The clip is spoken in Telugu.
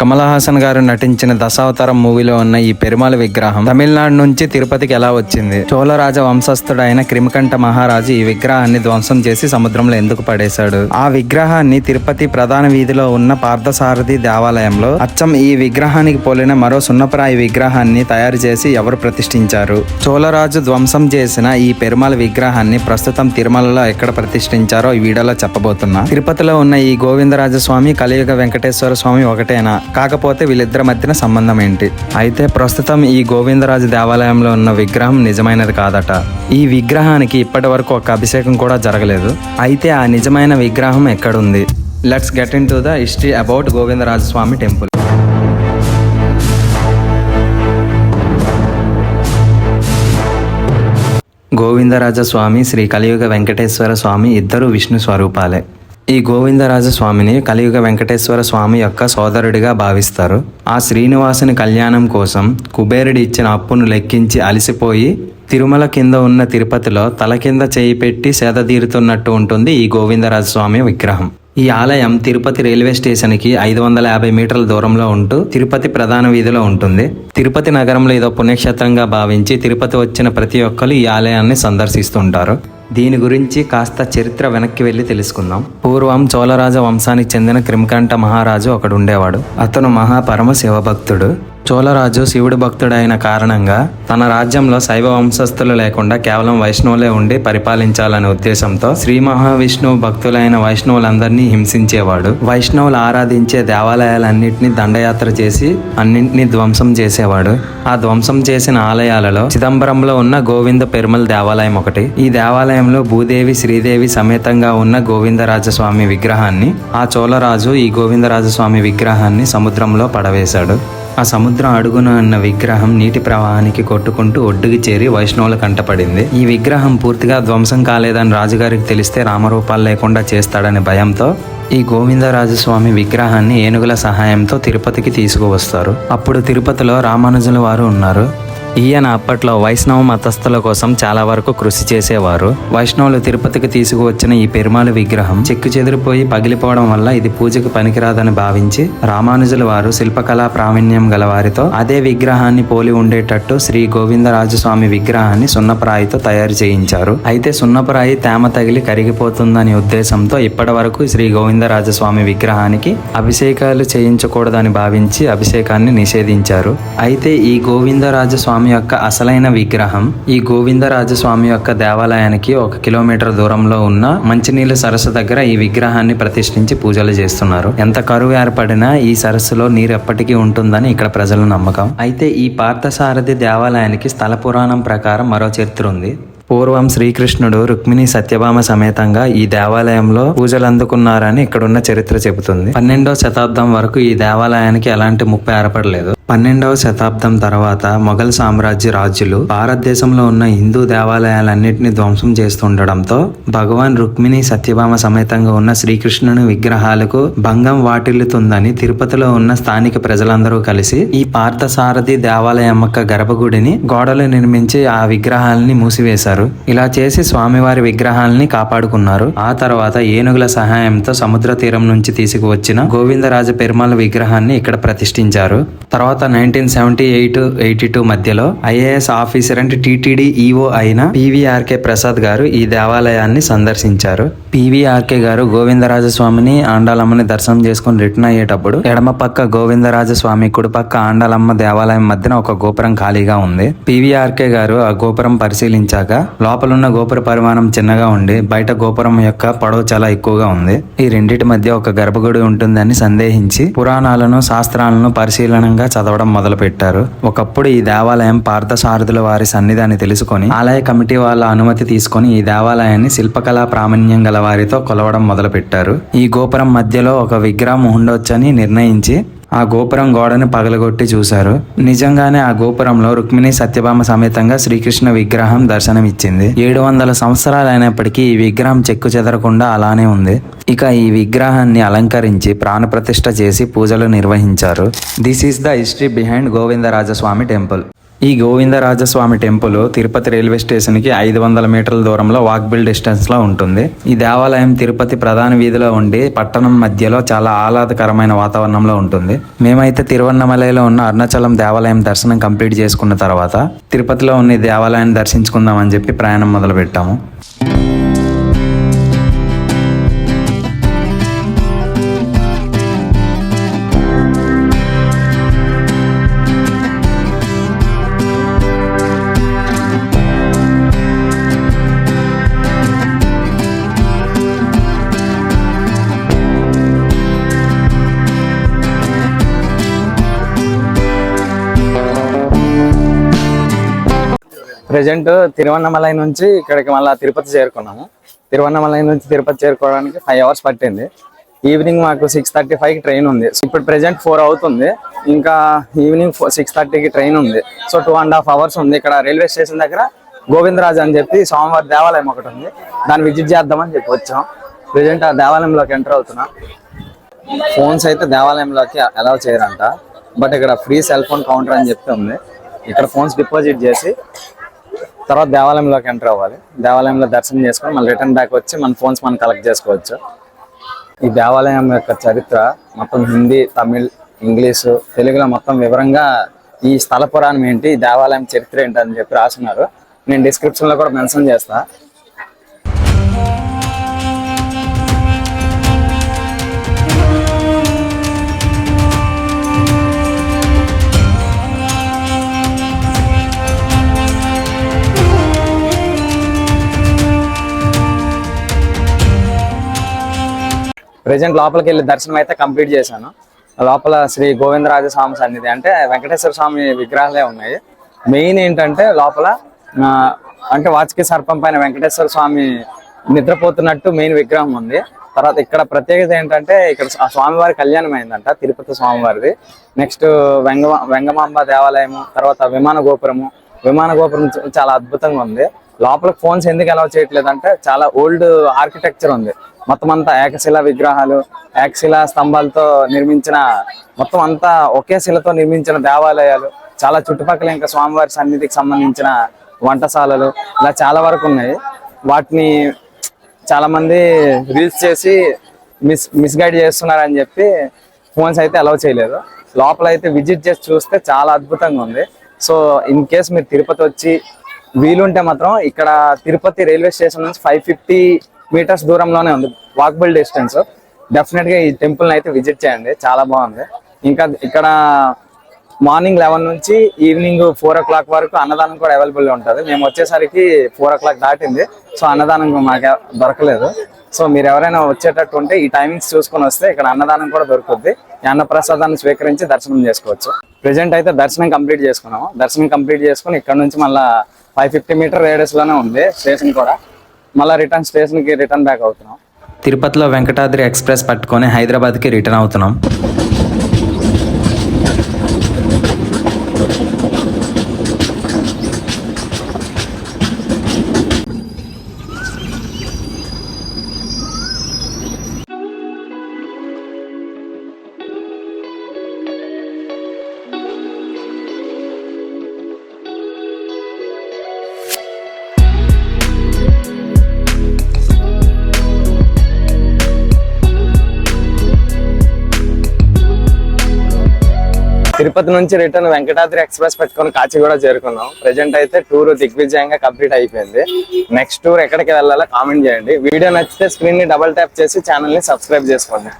కమల్ హాసన్ గారు నటించిన దశావతారం మూవీలో ఉన్న ఈ పెరుమాళ విగ్రహం తమిళనాడు నుంచి తిరుపతికి ఎలా వచ్చింది? చోళరాజ వంశస్థుడైన క్రిమికంఠ మహారాజు ఈ విగ్రహాన్ని ధ్వంసం చేసి సముద్రంలో ఎందుకు పడేశాడు? ఆ విగ్రహాన్ని తిరుపతి ప్రధాన వీధిలో ఉన్న పార్థసారథి దేవాలయంలో అచ్చం ఈ విగ్రహానికి పోలిన మరో సున్నప్రాయ విగ్రహాన్ని తయారు చేసి ఎవరు ప్రతిష్ఠించారు? చోళరాజు ధ్వంసం చేసిన ఈ పెరుమాళ విగ్రహాన్ని ప్రస్తుతం తిరుమలలో ఎక్కడ ప్రతిష్ఠించారో ఈ వీడియోలో చెప్పబోతున్నా. తిరుపతిలో ఉన్న ఈ గోవిందరాజస్వామి కలియుగ వెంకటేశ్వర స్వామి ఒకటేనా? కాకపోతే వీళ్ళిద్దరి మధ్యన సంబంధం ఏంటి? అయితే ప్రస్తుతం ఈ గోవిందరాజు దేవాలయంలో ఉన్న విగ్రహం నిజమైనది కాదట. ఈ విగ్రహానికి ఇప్పటి వరకు ఒక అభిషేకం కూడా జరగలేదు. అయితే ఆ నిజమైన విగ్రహం ఎక్కడుంది? Let's get into the history about Govindarajaswamy temple. Govindaraja Swamy Shri Kaliyuga Venkateswara Swamy ఇద్దరు విష్ణు స్వరూపాలే. ఈ గోవిందరాజ స్వామిని కలియుగ వెంకటేశ్వర స్వామి యొక్క సోదరుడిగా భావిస్తారు. ఆ శ్రీనివాసుని కళ్యాణం కోసం కుబేరుడి ఇచ్చిన అప్పును లెక్కించి అలసిపోయి తిరుమల కింద ఉన్న తిరుపతిలో తల కింద చేయి పెట్టి సేదతీరుతున్నట్టు ఉంటుంది ఈ గోవిందరాజ స్వామి విగ్రహం. ఈ ఆలయం తిరుపతి రైల్వే స్టేషన్కి ఐదు వందల యాభై మీటర్ల దూరంలో ఉంటూ తిరుపతి ప్రధాన వీధిలో ఉంటుంది. తిరుపతి నగరంలో ఏదో పుణ్యక్షేత్రంగా భావించి తిరుపతి వచ్చిన ప్రతి ఒక్కరు ఈ ఆలయాన్ని సందర్శిస్తుంటారు. దీని గురించి కాస్త చరిత్ర వెనక్కి వెళ్ళి తెలుసుకుందాం. పూర్వం చోళరాజ వంశానికి చెందిన క్రిమకంఠ మహారాజు ఒకడు ఉండేవాడు అతను మహాపరమ శివభక్తుడు. చోళరాజు శివుడి భక్తుడైన కారణంగా తన రాజ్యంలో శైవ వంశస్థులు లేకుండా కేవలం వైష్ణవులే ఉండి పరిపాలించాలనే ఉద్దేశంతో శ్రీ మహావిష్ణువు భక్తులైన వైష్ణవులందరినీ హింసించేవాడు. వైష్ణవులు ఆరాధించే దేవాలయాలన్నింటినీ దండయాత్ర చేసి అన్నింటినీ ధ్వంసం చేసేవాడు. ఆ ధ్వంసం చేసిన ఆలయాలలో చిదంబరంలో ఉన్న గోవింద పెరుమల్ దేవాలయం ఒకటి ఈ దేవాలయంలో భూదేవి శ్రీదేవి సమేతంగా ఉన్న గోవిందరాజస్వామి విగ్రహాన్ని ఆ చోళరాజు ఈ గోవిందరాజస్వామి విగ్రహాన్ని సముద్రంలో పడవేశాడు. ఆ సముద్రం అడుగున ఉన్న విగ్రహం నీటి ప్రవాహానికి కొట్టుకుంటూ ఒడ్డుకి చేరి వైష్ణవుల కంటపడింది ఈ విగ్రహం పూర్తిగా ధ్వంసం కాలేదని రాజుగారికి తెలిస్తే రామరూపాలు లేకుండా చేస్తాడనే భయంతో ఈ గోవిందరాజస్వామి విగ్రహాన్ని ఏనుగుల సహాయంతో తిరుపతికి తీసుకువస్తారు. అప్పుడు తిరుపతిలో రామానుజుల వారు ఉన్నారు. ఈయన అప్పట్లో వైష్ణవ మతస్థుల కోసం చాలా వరకు కృషి చేసేవారు. వైష్ణవులు తిరుపతికి తీసుకువచ్చిన ఈ పెరుమాళ విగ్రహం చెక్కు చెదిరిపోయి పగిలిపోవడం వల్ల ఇది పూజకు పనికిరాదని భావించి రామానుజుల వారు శిల్పకళా ప్రావీణ్యం గల వారితో అదే విగ్రహాన్ని పోలి ఉండేటట్టు శ్రీ గోవిందరాజస్వామి విగ్రహాన్ని సున్నపరాయితో తయారు చేయించారు. అయితే సున్నపరాయి తేమ తగిలి కరిగిపోతుందనే ఉద్దేశంతో ఇప్పటి వరకు శ్రీ గోవిందరాజస్వామి విగ్రహానికి అభిషేకాలు చేయించకూడదని భావించి అభిషేకాన్ని నిషేధించారు. అయితే ఈ గోవిందరాజస్వామి యొక్క అసలైన విగ్రహం. ఈ గోవిందరాజస్వామి యొక్క దేవాలయానికి ఒక కిలోమీటర్ దూరంలో ఉన్న మంచినీళ్ళ సరస్సు దగ్గర ఈ విగ్రహాన్ని ప్రతిష్ఠించి పూజలు చేస్తున్నారు. ఎంత కరువు ఏర్పడినా ఈ సరస్సులో నీరు ఎప్పటికీ ఉంటుందని ఇక్కడ ప్రజల నమ్మకం. అయితే ఈ పార్థసారథి దేవాలయానికి స్థల పురాణం ప్రకారం మరో చరిత్ర ఉంది. పూర్వం శ్రీకృష్ణుడు రుక్మిణి సత్యభామ సమేతంగా ఈ దేవాలయంలో పూజలు అందుకున్నారని ఇక్కడున్న చరిత్ర చెబుతుంది. పన్నెండో శతాబ్దం వరకు ఈ దేవాలయానికి ఎలాంటి ముప్పు ఏర్పడలేదు. పన్నెండవ శతాబ్దం తర్వాత మొఘల్ సామ్రాజ్య రాజులు భారతదేశంలో ఉన్న హిందూ దేవాలయాలన్నింటినీ ధ్వంసం చేస్తుండడంతో భగవాన్ రుక్మిణి సత్యభామ సమేతంగా ఉన్న శ్రీకృష్ణుని విగ్రహాలకు భంగం వాటిల్లుతుందని తిరుపతిలో ఉన్న స్థానిక ప్రజలందరూ కలిసి ఈ పార్థసారథి దేవాలయమ్మక్క గర్భగుడిని గోడలు నిర్మించి ఆ విగ్రహాలని మూసివేశారు. ఇలా చేసి స్వామివారి విగ్రహాలని కాపాడుకున్నారు. ఆ తర్వాత ఏనుగుల సహాయంతో సముద్ర తీరం నుంచి తీసుకువచ్చిన గోవిందరాజ పెరుమాళ విగ్రహాన్ని ఇక్కడ ప్రతిష్ఠించారు. తర్వాత nineteen seventy eight eighty two మధ్యలో ఐఏఎస్ ఆఫీసర్ అంటే టీటీడీ ఈఓ అయిన పివిఆర్కే ప్రసాద్ గారు ఈ దేవాలయాన్ని సందర్శించారు. పివిఆర్కే గారు గోవిందరాజస్వామిని ఆండాలమ్మని దర్శనం చేసుకుని రిటర్న్ అయ్యేటప్పుడు ఎడమ పక్క గోవిందరాజస్వామి కుడి పక్క ఆండాలమ్మ దేవాలయం మధ్యన ఒక గోపురం ఖాళీగా ఉంది. పివిఆర్కే గారు ఆ గోపురం పరిశీలించాక లోపలున్న గోపుర పరిమాణం చిన్నగా ఉండి బయట గోపురం యొక్క పొడవు చాలా ఎక్కువగా ఉంది. ఈ రెండిటి మధ్య ఒక గర్భగుడి ఉంటుందని సందేహించి పురాణాలను శాస్త్రాలను పరిశీలనంగా చదవడం మొదలుపెట్టారు. ఒకప్పుడు ఈ దేవాలయం పార్థసారథుల వారి సన్నిధాన్ని తెలుసుకొని ఆలయ కమిటీ వాళ్ళ అనుమతి తీసుకొని ఈ దేవాలయాన్ని శిల్పకళా ప్రామాణ్యం గల వారితో కొలవడం మొదలుపెట్టారు. ఈ గోపురం మధ్యలో ఒక విగ్రహం ఉండొచ్చని నిర్ణయించి ఆ గోపురం గోడను పగలగొట్టి చూశారు. నిజంగానే ఆ గోపురంలో రుక్మిణి సత్యభామ సమేతంగా శ్రీకృష్ణ విగ్రహం దర్శనమిచ్చింది. ఏడు వందల సంవత్సరాలైనప్పటికీ ఈ విగ్రహం చెక్కు చెదరకుండా అలానే ఉంది. ఇక ఈ విగ్రహాన్ని అలంకరించి ప్రాణప్రతిష్ఠ చేసి పూజలు నిర్వహించారు. This is the history behind Govindarajaswamy temple. ఈ గోవిందరాజస్వామి టెంపుల్ తిరుపతి రైల్వే స్టేషన్కి ఐదు వందల మీటర్ల దూరంలో వాక్బిల్ డిస్టెన్స్లో ఉంటుంది. ఈ దేవాలయం తిరుపతి ప్రధాన వీధిలో ఉండి పట్టణం మధ్యలో చాలా ఆహ్లాదకరమైన వాతావరణంలో ఉంటుంది. మేమైతే తిరువన్నమలైలో ఉన్న అరుణాచలం దేవాలయం దర్శనం కంప్లీట్ చేసుకున్న తర్వాత తిరుపతిలో ఉన్న దేవాలయాన్ని దర్శించుకుందామని చెప్పి ప్రయాణం మొదలుపెట్టాము. ప్రజెంట్ తిరువన్నమలై నుంచి ఇక్కడికి మళ్ళీ తిరుపతి చేరుకున్నాము. తిరువన్నమలై నుంచి తిరుపతి చేరుకోవడానికి ఫైవ్ అవర్స్ పట్టింది. ఈవినింగ్ మాకు సిక్స్ థర్టీ ఫైవ్కి ట్రైన్ ఉంది. ఇప్పుడు ప్రజెంట్ ఫోర్ అవుతుంది. ఇంకా ఈవినింగ్ సిక్స్ థర్టీకి ట్రైన్ ఉంది. So two and half hours ఉంది. ఇక్కడ రైల్వే స్టేషన్ దగ్గర గోవిందరాజు అని చెప్పి సోమవారి దేవాలయం ఒకటి ఉంది. దాన్ని విజిట్ చేద్దామని చెప్పి వచ్చాం. ప్రజెంట్ ఆ దేవాలయంలోకి ఎంటర్ అవుతున్నా. ఫోన్స్ అయితే దేవాలయంలోకి అలౌ చేయరంట. బట్ ఇక్కడ ఫ్రీ సెల్ ఫోన్ కౌంటర్ అని చెప్పి ఉంది. ఇక్కడ ఫోన్స్ డిపాజిట్ చేసి తర్వాత దేవాలయంలోకి ఎంటర్ అవ్వాలి. దేవాలయంలో దర్శనం చేసుకొని మళ్ళీ రిటర్న్ బ్యాక్ వచ్చి మన ఫోన్స్ మనం కలెక్ట్ చేసుకోవచ్చు. ఈ దేవాలయం యొక్క చరిత్ర మొత్తం హిందీ తమిళ్ ఇంగ్లీషు తెలుగులో మొత్తం వివరంగా ఈ స్థల పురాణం ఏంటి దేవాలయం చరిత్ర ఏంటి అని చెప్పి రాసినారు నేను డిస్క్రిప్షన్లో కూడా మెన్షన్ చేస్తా. ప్రజెంట్ లోపలికి వెళ్ళి దర్శనం అయితే కంప్లీట్ చేశాను. లోపల శ్రీ గోవిందరాజ స్వామి సన్నిధి అంటే వెంకటేశ్వర స్వామి విగ్రహాలే ఉన్నాయి. మెయిన్ ఏంటంటే లోపల అంటే వాచికి సర్పం పైన వెంకటేశ్వర స్వామి నిద్రపోతున్నట్టు మెయిన్ విగ్రహం ఉంది. తర్వాత ఇక్కడ ప్రత్యేకత ఏంటంటే ఇక్కడ స్వామివారి కళ్యాణం అయిందంట తిరుపతి స్వామివారిది. నెక్స్ట్ వెంగ వెంగమాంబ దేవాలయము తర్వాత విమాన గోపురము విమాన గోపురం చాలా అద్భుతంగా ఉంది. లోపల ఫోన్స్ ఎందుకు అలౌ చేయట్లేదు అంటే చాలా ఓల్డ్ ఆర్కిటెక్చర్ ఉంది. మొత్తం అంతా ఏకశిల విగ్రహాలు ఏకశిల స్తంభాలతో నిర్మించిన మొత్తం అంతా ఒకే శిలతో నిర్మించిన దేవాలయాలు చాలా చుట్టుపక్కల ఇంకా స్వామివారి సన్నిధికి సంబంధించిన వంటశాలలు ఇలా చాలా వరకు ఉన్నాయి. వాటిని చాలా మంది రీల్స్ చేసి మిస్ మిస్గైడ్ చేస్తున్నారని చెప్పి ఫోన్స్ అయితే అలౌ చేయలేదు. లోపల అయితే విజిట్ చేసి చూస్తే చాలా అద్భుతంగా ఉంది. సో ఇన్ కేస్ మీరు తిరుపతి వచ్చి వీలుంటే మాత్రం ఇక్కడ తిరుపతి రైల్వే స్టేషన్ నుంచి ఫైవ్ ఫిఫ్టీ మీటర్స్ దూరంలోనే ఉంది వాకబుల్ డిస్టెన్స్ డెఫినెట్గా ఈ టెంపుల్ అయితే విజిట్ చేయండి చాలా బాగుంది. ఇంకా ఇక్కడ మార్నింగ్ లెవెన్ నుంచి ఈవినింగ్ ఫోర్ ఓ క్లాక్ వరకు అన్నదానం కూడా అవైలబుల్ ఉంటుంది. మేము వచ్చేసరికి ఫోర్ ఓ క్లాక్ దాటింది. సో అన్నదానం మాకు దొరకలేదు. సో మీరు ఎవరైనా వచ్చేటట్టు ఉంటే ఈ టైమింగ్స్ చూసుకొని వస్తే ఇక్కడ అన్నదానం కూడా దొరుకుతుంది ఈ అన్నప్రసాదాన్ని స్వీకరించి దర్శనం చేసుకోవచ్చు. ప్రజెంట్ అయితే దర్శనం కంప్లీట్ చేసుకున్నాము. దర్శనం కంప్లీట్ చేసుకుని ఇక్కడ నుంచి మళ్ళీ ఫైవ్ ఫిఫ్టీ మీటర్ రేడియస్లోనే ఉంది స్టేషన్ కూడా. మళ్ళీ రిటర్న్ స్టేషన్కి రిటర్న్ బ్యాక్ అవుతున్నాం. తిరుపతిలో వెంకటాద్రి ఎక్స్ప్రెస్ పట్టుకొని హైదరాబాద్కి రిటర్న్ అవుతున్నాం. తిరుపతి నుంచి రిటర్న్ వెంకటాద్రి ఎక్స్ప్రెస్ పెట్టుకొని కాచిగూడ చేరుకున్నాం. ప్రెజెంట్ అయితే టూర్ దిగ్విజయంగా కంప్లీట్ అయిపోయింది. నెక్స్ట్ టూర్ ఎక్కడికి వెళ్ళాలో కామెంట్ చేయండి. వీడియో నచ్చితే స్క్రీన్ని డబల్ ట్యాప్ చేసి ఛానల్ని సబ్స్క్రైబ్ చేసుకోండి.